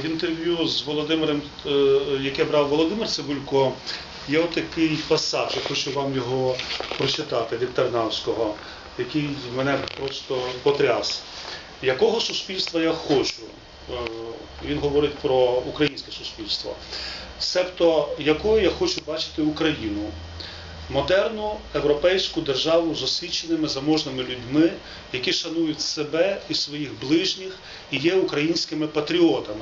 в інтерв'ю з Володимиром, е, яке брав Володимир Цибулько, є отакий пасаж, я хочу вам його прочитати від Тарнавського, який мене просто потряс. Якого суспільства я хочу? Е, Він говорить про українське суспільство. Себто якою я хочу бачити Україну модерну європейську державу з освіченими заможними людьми, які шанують себе і своїх ближніх і є українськими патріотами,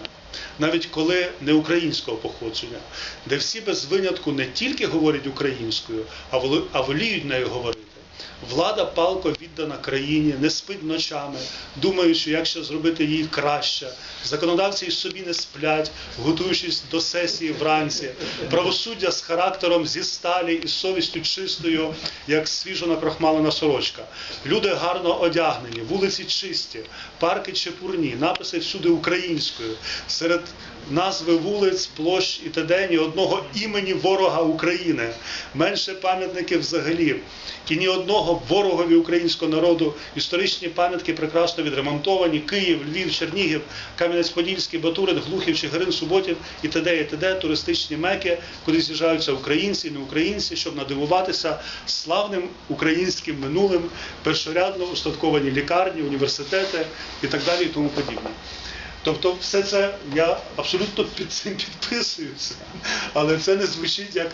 навіть коли не українського походження, де всі без винятку не тільки говорять українською, а воліють нею говорити. Влада палко віддана країні, не спить ночами, думаючи, як ще зробити її краще. Законодавці й собі не сплять, готуючись до сесії вранці. Правосуддя з характером зі сталі і совістю чистою, як свіжо накрахмалена сорочка. Люди гарно одягнені, вулиці чисті, парки чепурні, написи всюди українською. Серед назви вулиць, площ і т.д. ні одного імені ворога України, менше пам'ятників взагалі. І ні одного ворогові українського народу історичні пам'ятки прекрасно відремонтовані. Київ, Львів, Чернігів, Кам'янець-Подільський, Батурин, Глухів, Чигирин, Суботів і т.д. і т.д. туристичні меки, куди з'їжджаються українці, не українці, щоб надивуватися славним українським минулим, першорядно устатковані лікарні, університети і так далі, і тому подібне. Тобто, все це я абсолютно під цим підписуюся, але це не звучить як,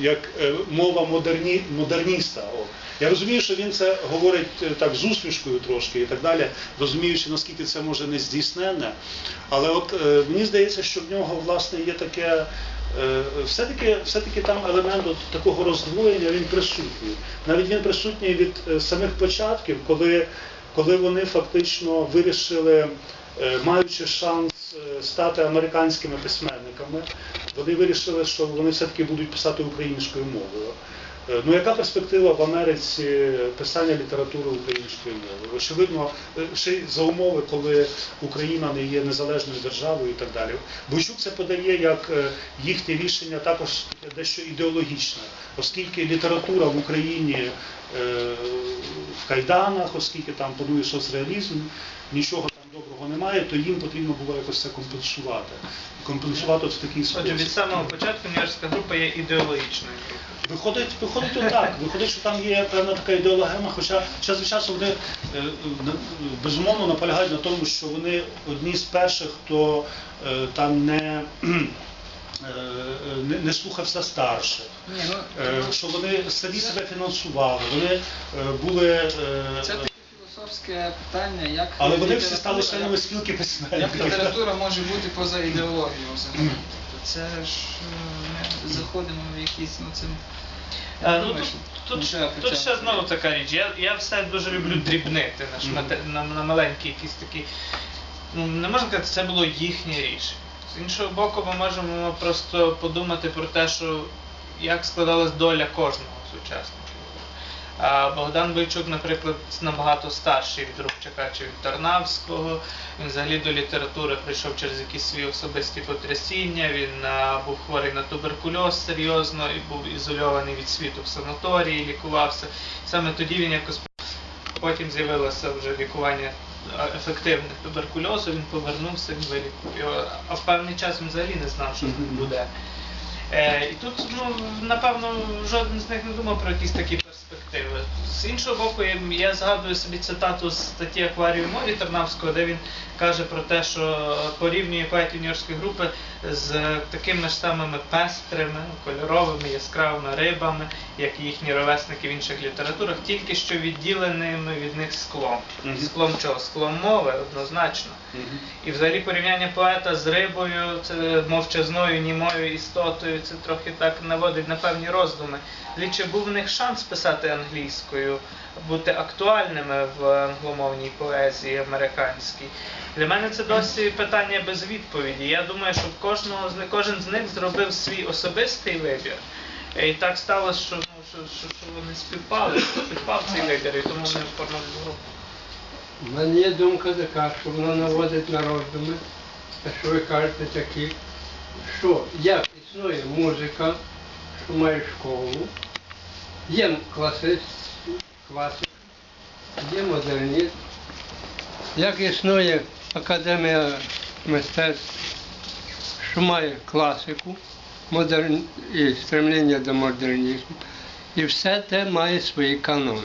як е, мова модерні, модерніста. Я розумію, що він це говорить е, так з усмішкою трошки і так далі, розуміючи, наскільки це може не здійсненне. Але от е, мені здається, що в нього власне є таке. е, Все-таки, все-таки там елемент от такого роздвоєння він присутній. Навіть він присутній від е, самих початків, коли, коли вони фактично вирішили, маючи шанс стати американськими письменниками, вони вирішили, що вони все-таки будуть писати українською мовою. Е, Ну, яка перспектива в Америці писання літератури українською мовою? Очевидно, е, ще й за умови, коли Україна не є незалежною державою і так далі. Бойчук це подає як е, їхнє рішення також дещо ідеологічне, оскільки література в Україні в кайданах, оскільки там панує соцреалізм, нічого там доброго немає, то їм потрібно було якось це компенсувати. Компенсувати в такий Отже, від самого початку університетська група є ідеологічною групою. Виходить, виходить отак. Виходить, що там є певна така ідеологема, хоча час від часу вони е, безумовно наполягають на тому, що вони одні з перших, хто е, там не, е, не, не слухався старших. Ну, Що вони самі себе фінансували, вони були. Філософське питання, як Але вони всі стали членами спілки Як література може бути поза ідеологією взагалі? Тобто Це ж е, ми заходимо в якісь, ну це. Я Е, Ну, думаю, тут, що тут, тут ще знову така річ. Я, я все дуже люблю дрібнити на, шмате, на, на маленькі якісь такі. Ну, не можна сказати, це було їхнє рішення. З іншого боку, ми можемо просто подумати про те, що як складалась доля кожного з учасників. А Богдан Бойчук, наприклад, набагато старший від Рубчака чи від Тарнавського. Він взагалі до літератури прийшов через якісь свої особисті потрясіння. Він а, був хворий на туберкульоз серйозно і був ізольований від світу в санаторії, лікувався. Саме тоді він якось потім з'явилося вже лікування ефективне туберкульозу. Він повернувся, він вилікував його. А в певний час він взагалі не знав, що буде. Е, і тут, ну, напевно, жоден з них не думав про якісь такі перспективи. З іншого боку, я, згадую собі цитату з статті Акваріум морі Тарнавського, де він каже про те, що порівнює поет Нью-Йоркської групи з такими ж самими пестрими, кольоровими, яскравими рибами, як їхні ровесники в інших літературах, тільки що відділеними від них склом. Мгм. Склом чого? Склом мови, однозначно. Мгм. І взагалі порівняння поета з рибою, це мовчазною, німою істотою, це трохи так наводить на певні роздуми. Взагалі, Чи був в них шанс писати англійською, бути актуальними в англомовній поезії американській? Для мене це досі питання без відповіді. Я думаю, що кожного кожен з них зробив свій особистий вибір. І так сталося, що, ну, що, що, що вони співпали, співпав цей вибір, і тому вони оформили групу. У мене є думка така, що вона наводить на роздуми, те, що ви кажете такі, що як існує музика, що має школу, є класик, класик, є модернізм, як існує академія мистецтв, що має класику модерн... і стремління до модернізму, і все те має свої канони.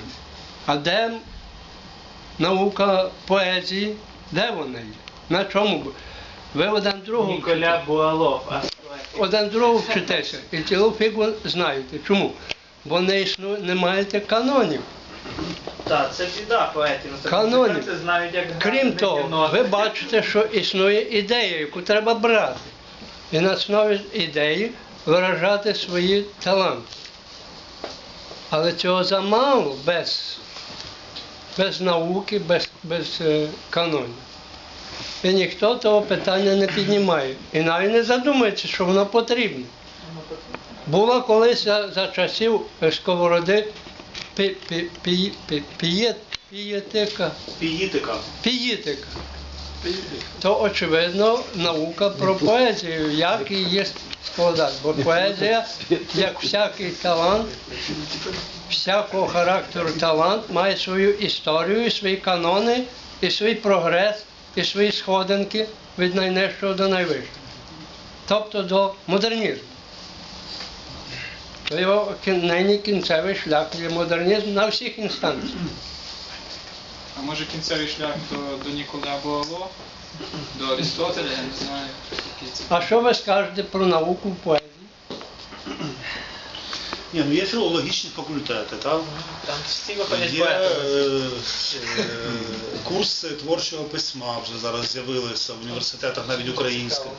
А де наука поезії, де вона є? На чому? Ви один другого Ніколя Буалов, один другого вчитеся, і цілу фігу знаєте. Чому? Бо не існує, не маєте канонів. Так, це біда поетів. Канонів. Музиканти знають, як Крім того, ви бачите, що існує ідея, яку треба брати. І на основі ідеї виражати свої таланти. Але цього замало без, без науки, без, без е, канонів. І ніхто того питання не піднімає. І навіть не задумується, що воно потрібно. Була колись за, за часів сковороди пі, пі, пі, пі, пієт, пієтика. Піїтика. Піїтика. То очевидно наука про поезію, як її складати. Бо поезія, як всякий талант, всякого характеру талант, має свою історію, свої канони, і свій прогрес, і свої сходинки від найнижчого до найвищого. Тобто до модернізму. То його нині кінцевий шлях є модернізм на всіх інстанціях. А може кінцевий шлях до, до Ніколя Буало, до Арістотеля, я не знаю. А що ви скажете про науку в поезії? Ні, ну є філологічні факультети, так? Там всі виходять Є поети. е, е, курси творчого письма вже зараз з'явилися в університетах, навіть українських.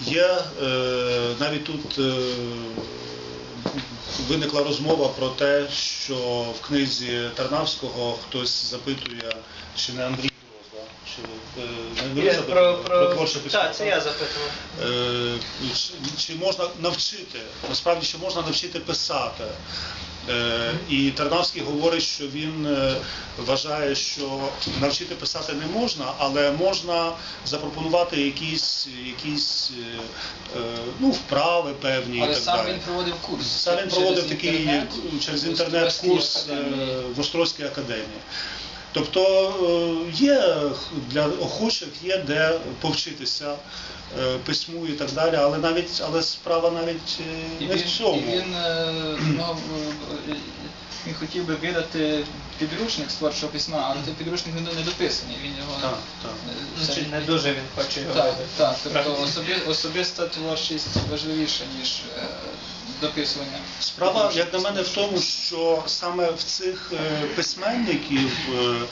Є е, навіть тут е, виникла розмова про те, що в книзі Тарнавського хтось запитує, чи не Андрій Дрозда, чи е, не ви запитували? про, про... творче письмо. Так, це я запитував. Е, чи- чи можна навчити, насправді, чи можна навчити писати. Е, І Тарнавський говорить, що він е, вважає, що навчити писати не можна, але можна запропонувати якісь, якісь е, ну, вправи певні Але і так сам далі. він проводив курс. Сам він через такий інтернет, через інтернет Острозькій курс е, в Острозькій академії. Тобто е, є для охочих є де повчитися е, письму і так далі, але навіть але справа навіть е, І не він, в цьому. і він, ну, він хотів би видати підручник з творчого письма, але той підручник не, не дописаний. Він його Так, так. Значить, не дуже він хоче його Так, так, тобто особи, особиста творчість важливіша, ніж дописування. Справа, як на мене, в тому, що саме в цих е, письменників е, е,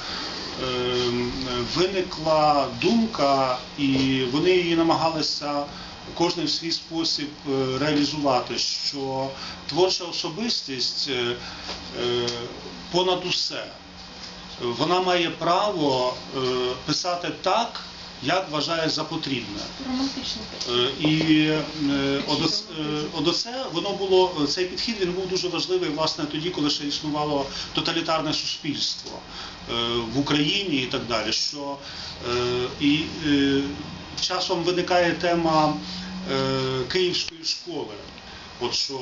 виникла думка, і вони її намагалися кожен в свій спосіб реалізувати, що творча особистість понад усе. Вона має право писати так, як вважає за потрібне. Е, І е, е, воно було цей підхід він був дуже важливий власне тоді, коли ще існувало тоталітарне суспільство в Україні і так далі. Що і часом виникає тема Київської школи. От що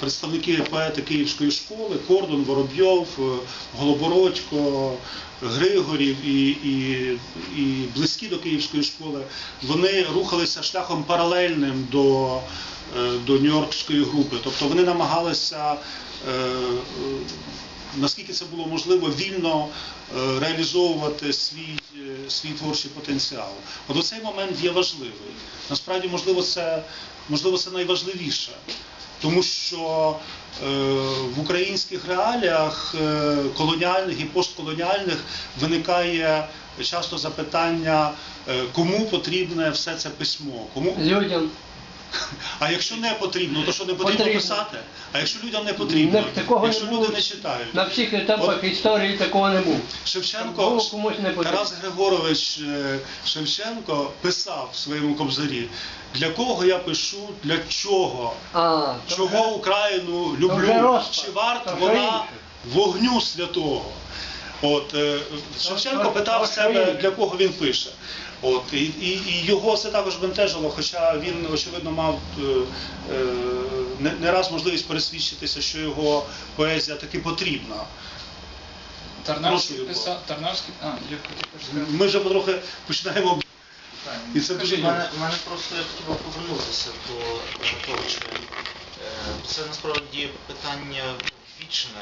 представники поети Київської школи, Кордон, Воробйов, е, Голобородько, Григорів і, і, і близькі до Київської школи, вони рухалися шляхом паралельним до, е, до Нью-Йоркської групи. Тобто вони намагалися, е, наскільки це було можливо, вільно е, реалізовувати свій, е, свій творчий потенціал. От оцей момент є важливий. Насправді, можливо, це, можливо, це найважливіше. Тому що е, в українських реаліях колоніальних і постколоніальних виникає часто запитання, кому потрібне все це письмо. Кому... Людям А якщо не потрібно, то що не потрібно, Потрібно. писати? А якщо людям не потрібно, Не- такого якщо не люди було. не читають? на всіх етапах От- історії такого не було. Шевченко, Було комусь не потрібно. Тарас Григорович е, Шевченко писав в своєму кобзарі, для кого я пишу, для чого, А, то чого Україну вже люблю, розпад, чи варт то вже вона інше. вогню святого. От, е, Шевченко то- питав то себе, інше. для кого він пише. От, і, і, і його це також бентежило, хоча він, очевидно, мав е, е, не, не раз можливість пересвідчитися, що його поезія таки потрібна. Тарнавський писав, Тарнавський, а, я хотів сказати. Ми вже потрохи починаємо. І це дуже У мене, мене просто я хотів повернутися до, що е, це насправді питання вічне,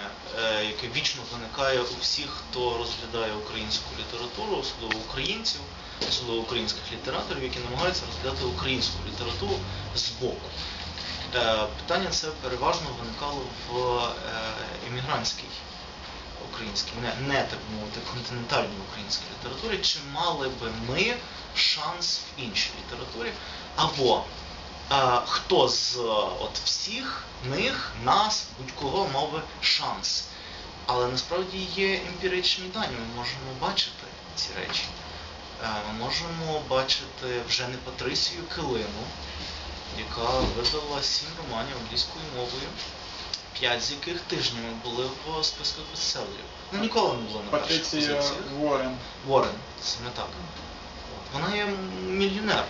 яке вічно виникає у всіх, хто розглядає українську літературу, особливо українців, особливо українських літераторів, які намагаються розглядати українську літературу збоку. Е, Питання це переважно виникало в е, емігрантській українській, не, не так мовити, континентальній українській літературі, чи мали би ми шанс в іншій літературі, або е, хто з от всіх них, нас, будь-кого мав би шанс. Але насправді є емпіричні дані, ми можемо бачити ці речі. Е, Ми можемо бачити вже не Патрисію Килину, яка видала сім романів англійською мовою, п'ять з яких тижнями були в списках бестселерів. Ну ніколи не було на перших Патриція позиціях. Уоррен. Ворен, саме так. От. Вона є мільйонер.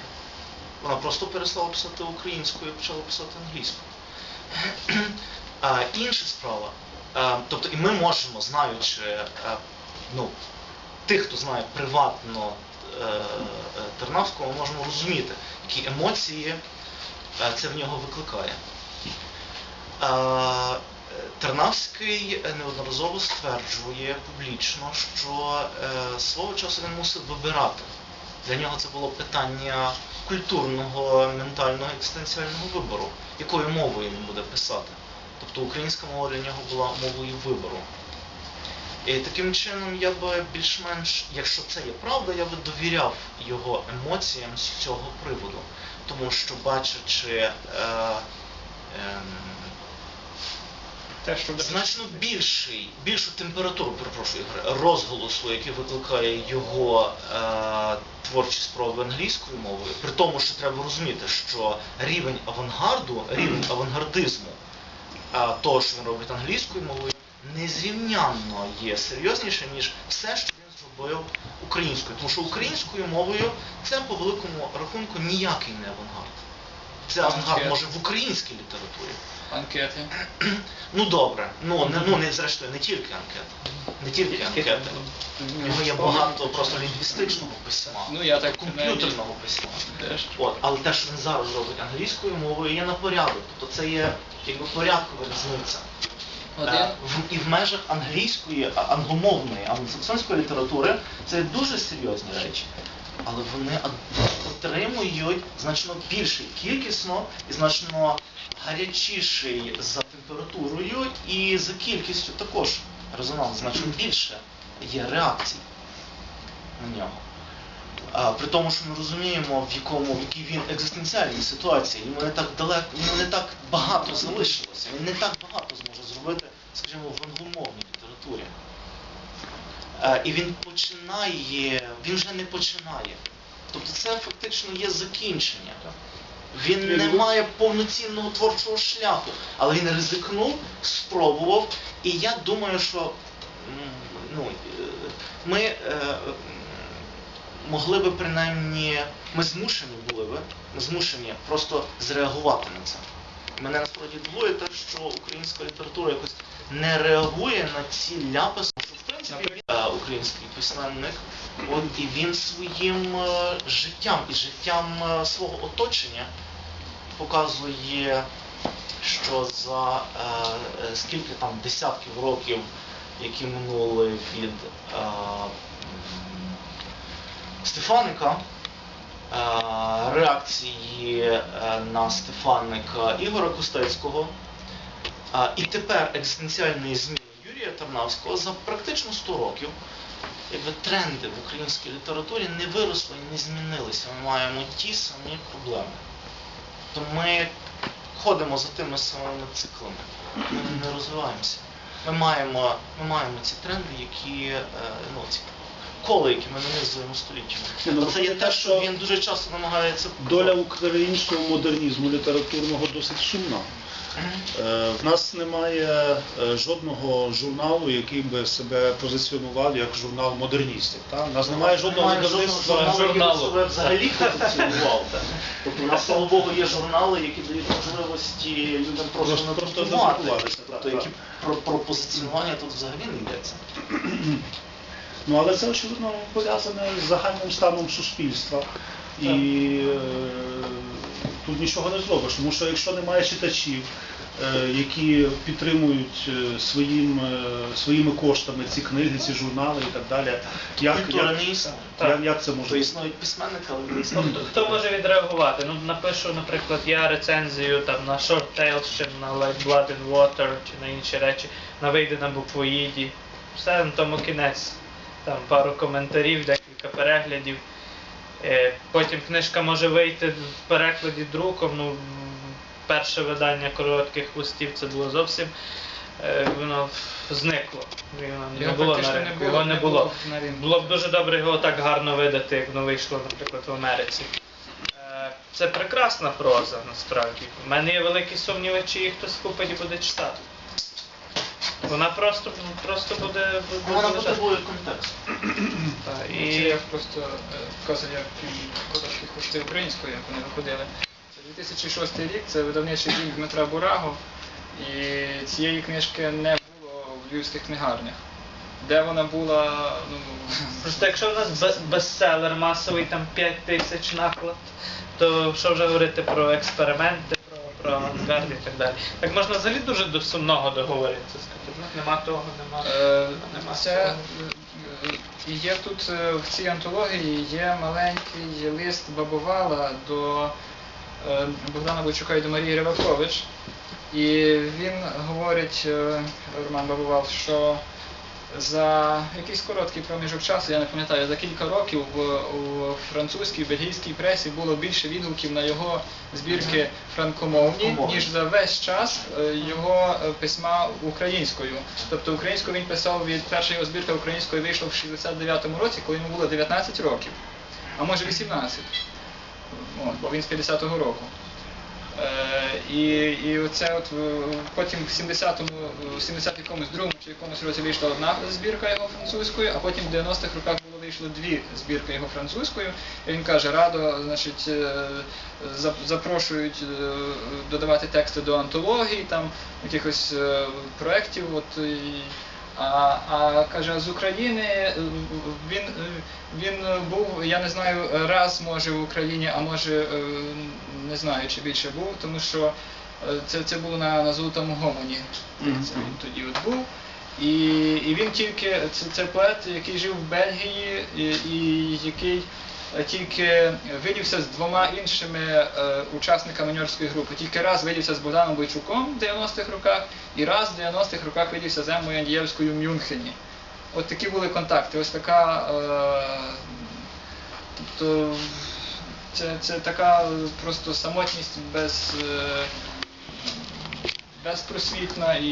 Вона просто перестала писати українською і почала писати англійською. А, інша справа. А, тобто, і ми можемо, знаючи а, ну, тих, хто знає приватно е, е, Тернавського, ми можемо розуміти, які емоції е, це в нього викликає. Е, Тернавський неодноразово стверджує публічно, що е, свого часу він мусив вибирати. Для нього це було питання культурного, ментального, екзистенціального вибору, якою мовою він буде писати. Тобто українська мова для нього була мовою вибору. І таким чином я би більш-менш, якщо це є правда, я би довіряв його емоціям з цього приводу. Тому що бачачи е, ем, Те, що значно більший, більшу температуру, перепрошую, розголосу, який викликає його е, творчі спроби англійською мовою, при тому, що треба розуміти, що рівень авангарду, рівень авангардизму е, того, що він робить англійською мовою, незрівнянно є серйозніше, ніж все, що він зробив українською. Тому що українською мовою це по великому рахунку ніякий не авангард. Це авангард може в українській літературі. анкети. Ну добре, ну не ну не зрештою не тільки анкети. Не тільки анкети. У нього є багато просто лінгвістичного письма, Ну, я так комп'ютерного письма. От, але те, що він зараз робить англійською мовою, є на порядок. Тобто це є якби порядкова різниця. Е, в, і в межах англійської, англомовної, англосаксонської літератури це дуже серйозні речі. Але вони отримують значно більший кількісно і значно гарячіший за температурою і за кількістю також резонанс значно більше є реакцій на нього. А, при тому, що ми розуміємо, в якому в якій він екзистенціальній ситуації, йому не так далеко, йому не так багато залишилося, він не так багато зможе зробити, скажімо, в англомовній літературі. Е, і він починає, він вже не починає. Тобто це фактично є закінчення. Він не має повноцінного творчого шляху, але він ризикнув, спробував. І я думаю, що ну, е, ми е, могли би принаймні, ми змушені були би, ми змушені просто зреагувати на це. Мене насправді дивує те, що українська література якось не реагує на ці ляписи, що в принципі він, український письменник, от і він своїм е, життям і життям е, свого оточення показує, що за е, е, скільки там десятків років, які минули від е, Стефаника, реакції е, на Стефаника Ігора Костецького, е, і тепер екзистенціальної зміни Юрія Тарнавського за практично 100 років, якби тренди в українській літературі не виросли і не змінилися. Ми маємо ті самі проблеми. То ми ходимо за тими самими циклами, ми не розвиваємося. Ми маємо, ми маємо ці тренди, які е, ну, ці коли, які ми нанизуємо століттями. Ну, Це є те, що він дуже часто намагається Доля українського модернізму літературного досить сумна. Е, В нас немає е, жодного журналу, який би себе позиціонував як журнал модерністів. У нас немає жодного видавництва. журналу, який себе взагалі позиціонував. Тобто у нас, слава Богу, є журнали, які дають можливості людям просто Просто- просто Тобто, які про позиціонування тут взагалі не йдеться. Ну але це очевидно пов'язане з загальним станом суспільства. І е, тут нічого не зробиш, тому що якщо немає читачів, е, які підтримують е, своїм, е, своїми коштами ці книги, ці журнали і так далі, як, Культура як, не існує. як, як це може? існують письменники, але не існує. Тобто, хто може відреагувати? Ну, напишу, наприклад, я рецензію там на Short Tales чи на Like Blood and Water чи на інші речі, на вийде на буквоїді. Все на тому кінець. Там пару коментарів, декілька переглядів. Е, Потім книжка може вийти в перекладі друком. Ну, перше видання коротких листів це було зовсім. е, Воно зникло. Воно не Його було на не було, Його не не було. було б дуже добре його так гарно видати, як воно вийшло, наприклад, в Америці. Е, Це прекрасна проза, насправді. У мене є великі сумніви, чи її хтось купить і буде читати. Вона просто, просто буде, буде Вона лежати. потребує контексту. Та, Це І я просто е, як короткі хвости українською, як вони виходили. Це 2006 рік, це видавничий дім Дмитра Бураго. І цієї книжки не було в львівських книгарнях. Де вона була, ну просто якщо в нас бе- бестселер масовий, там 5 тисяч наклад, то що вже говорити про експерименти, про, авангард і так далі. Так можна взагалі дуже до сумного договоритися, сказати, ну, нема того, нема. Е, Нема Це цього. е, і є тут е, в цій антології є маленький лист Бабовала до е, Богдана Бойчука і до Марії Ревакович. І він говорить, Роман Бабовал, що за якийсь короткий проміжок часу, я не пам'ятаю, за кілька років в, у французькій, бельгійській пресі було більше відгуків на його збірки франкомовні, ніж за весь час е, його е, письма українською. Тобто українською він писав від перша його збірка українською вийшла в 69-му році, коли йому було 19 років, а може 18. От, бо він з 50-го року. Е, і, і оце от е, потім в 70-му, в 70 якомусь другому чи якомусь році вийшла одна збірка його французькою, а потім в 90-х роках було вийшло дві збірки його французькою. І він каже, радо, значить, е, запрошують е, додавати тексти до антології, там якихось е, проєктів. От, і, а, а каже, з України е, він, е, він був, я не знаю, раз може в Україні, а може е, не знаю, чи більше був, тому що це, це було на, на Золотому Гомоні. Це він тоді от був. І, і він тільки, це, це поет, який жив в Бельгії, і, і який тільки видівся з двома іншими е, учасниками нью-йоркської групи. Тільки раз видівся з Богданом Бойчуком в 90-х роках, і раз в 90-х роках видівся з Еммою Андієвською в Мюнхені. От такі були контакти. Ось така. Е, тобто, це, така просто самотність без, е, безпросвітна і.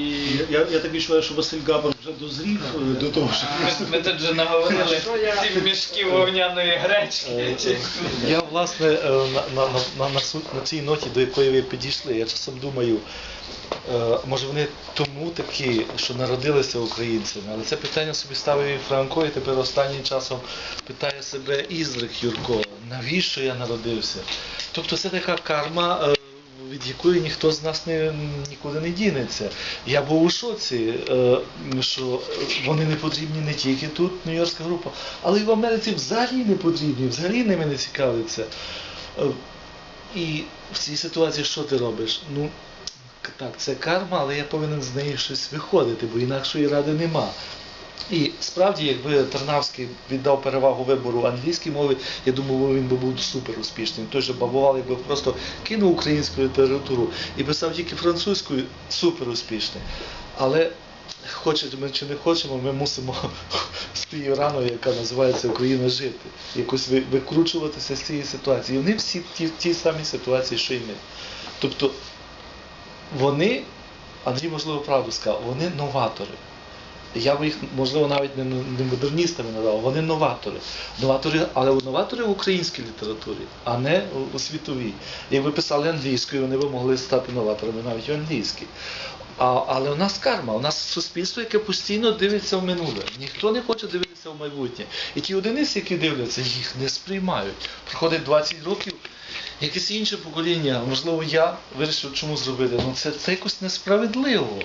Я, я, я так відчуваю, що Василь Габар вже дозрів е, до того, що Ми, ми тут вже наговорили сім мішків вовняної гречки. Я власне е, на, на, на, на, на, цій ноті, до якої ви підійшли, я часом думаю, е, може вони тому такі, що народилися українцями, але це питання собі ставив і Франко, і тепер останнім часом питає себе Ізрик Юрко, навіщо я народився? Тобто це така карма. Від якої ніхто з нас не, нікуди не дінеться. Я був у шоці, е, що вони не потрібні не тільки тут, Нью-Йоркська група, але й в Америці взагалі не потрібні, взагалі ними не цікавляться. Е, І в цій ситуації що ти робиш? Ну, так, це карма, але я повинен з неї щось виходити, бо інакшої ради нема. І справді, якби Тарнавський віддав перевагу вибору англійській мови, я думаю, він би був супер успішним. Той же Бабувал, якби просто кинув українську літературу і писав тільки французькою, супер успішний. Але хочемо ми чи не хочемо, ми мусимо з тією раною, яка називається Україна жити, якось викручуватися з цієї ситуації. І вони всі ті, тій самій ситуації, що і ми. Тобто вони, Андрій, можливо, правду сказав, вони новатори. Я би їх, можливо, навіть не, модерністами назвав, вони новатори. новатори. Але новатори в українській літературі, а не у світовій. Якби писали англійською, вони б могли стати новаторами навіть у англійській. А, але у нас карма, у нас суспільство, яке постійно дивиться в минуле. Ніхто не хоче дивитися в майбутнє. І ті одиниці, які дивляться, їх не сприймають. Проходить 20 років, якесь інше покоління, можливо, я вирішив, чому зробити. Ну це, це якось несправедливо.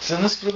Це несправедливо.